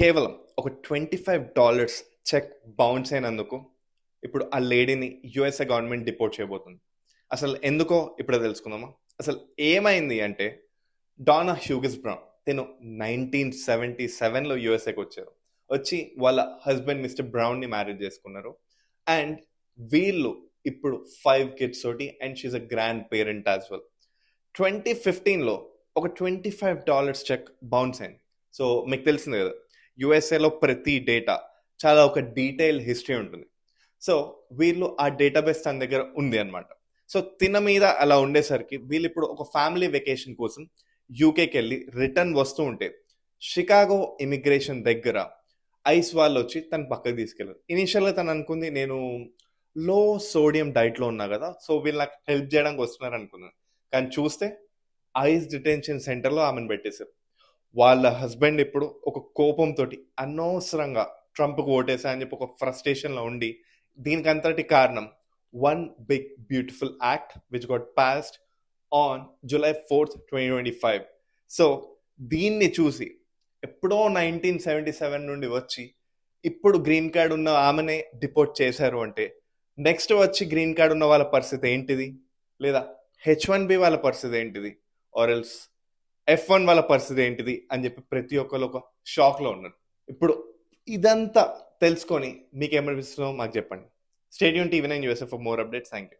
కేవలం ఒక twenty five dollars cheque bounce అయినందుకు ఇప్పుడు ఆ లేడీని యుఎస్ఏ గవర్నమెంట్ డిపోర్ట్ చేయబోతుంది. అసలు ఎందుకో ఇప్పుడే తెలుసుకుందామా? అసలు ఏమైంది అంటే డానా హ్యూగిస్ బ్రౌన్ తిను నైన్టీన్ సెవెంటీ సెవెన్లో యుఎస్ఏకి వచ్చారు. వచ్చి వాళ్ళ హస్బెండ్ మిస్టర్ బ్రౌన్ని మ్యారేజ్ చేసుకున్నారు. అండ్ వీళ్ళు ఇప్పుడు ఫైవ్ కిడ్స్ తోటి and she a grandparent as well twenty ఫిఫ్టీన్లో ఒక twenty five dollars cheque bounce అయింది. సో మీకు తెలిసింది కదా యుఎస్ఏలో ప్రతి డేటా చాలా ఒక డీటెయిల్ హిస్టరీ ఉంటుంది. సో వీళ్ళు ఆ డేటాబేస్ తన దగ్గర ఉంది అనమాట సో తిన మీద అలా ఉండేసరికి వీళ్ళు ఇప్పుడు ఒక ఫ్యామిలీ వెకేషన్ కోసం యూకేకి వెళ్ళి రిటర్న్ వస్తూ ఉంటే షికాగో ఇమిగ్రేషన్ దగ్గర ఐస్ వాళ్ళు వచ్చి తను పక్కకు తీసుకెళ్ళారు. ఇనిషియల్గా తను అనుకుంది నేను లో సోడియం డైట్లో ఉన్నా కదా సో వీళ్ళు నాకు హెల్ప్ చేయడానికి వస్తున్నారు అనుకున్నాను కానీ చూస్తే ఐస్ డిటెన్షన్ సెంటర్లో ఆమెను పెట్టేశారు. వాళ్ళ హస్బెండ్ ఇప్పుడు ఒక కోపంతో అనవసరంగా ట్రంప్కి ఓటేసా అని చెప్పి ఒక ఫ్రస్ట్రేషన్లో ఉండి దీనికి అంతటి కారణం one big beautiful act which got passed on July fourth twenty twenty five. So దీన్ని చూసి ఎప్పుడో నైన్టీన్ సెవెంటీ సెవెన్ నుండి వచ్చి ఇప్పుడు గ్రీన్ కార్డ్ ఉన్న ఆమెనే డిపోర్ట్ చేశారు అంటే నెక్స్ట్ వచ్చి గ్రీన్ కార్డ్ ఉన్న వాళ్ళ పరిస్థితి ఏంటిది? లేదా హెచ్ వన్ బి వాళ్ళ పరిస్థితి ఏంటిది? ఆర్ ఎల్స్ ఎఫ్ వన్ వాళ్ళ పరిస్థితి ఏంటిది అని చెప్పి ప్రతి ఒక్కరు ఒక షాక్లో ఉన్నారు. ఇప్పుడు ఇదంతా తెలుసుకొని మీకు ఏమనిపిస్తుందో మాకు చెప్పండి. Stadium TV nine USF for more updates thank you